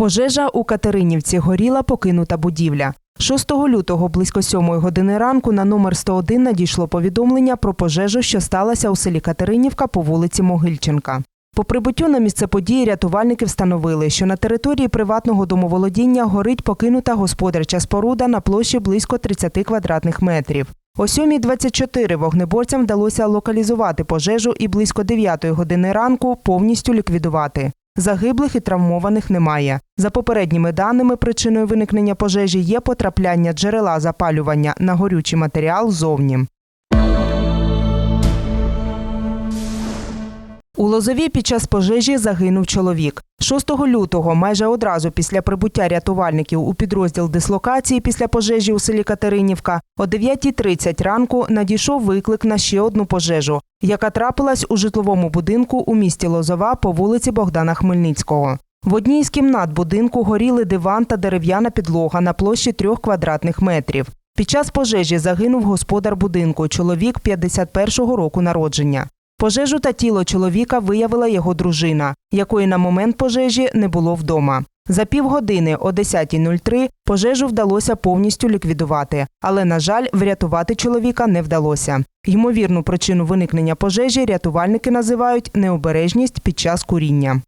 Пожежа у Катеринівці горіла покинута будівля. 6 лютого близько 7 години ранку на номер 101 надійшло повідомлення про пожежу, що сталася у селі Катеринівка по вулиці Могильченка. По прибуттю на місце події рятувальники встановили, що на території приватного домоволодіння горить покинута господарча споруда на площі близько 30 квадратних метрів. О 7.24 вогнеборцям вдалося локалізувати пожежу і близько 9 години ранку повністю ліквідувати. Загиблих і травмованих немає. За попередніми даними, причиною виникнення пожежі є потрапляння джерела запалювання на горючий матеріал зовні. Лозові під час пожежі загинув чоловік. 6 лютого, майже одразу після прибуття рятувальників у підрозділ дислокації після пожежі у селі Катеринівка, о 9.30 ранку надійшов виклик на ще одну пожежу, яка трапилась у житловому будинку у місті Лозова по вулиці Богдана Хмельницького. В одній з кімнат будинку горіли диван та дерев'яна підлога на площі трьох квадратних метрів. Під час пожежі загинув господар будинку, чоловік 51-го року народження. Пожежу та тіло чоловіка виявила його дружина, якої на момент пожежі не було вдома. За півгодини о 10.03 пожежу вдалося повністю ліквідувати, але, на жаль, врятувати чоловіка не вдалося. Ймовірну причину виникнення пожежі рятувальники називають необережність під час куріння.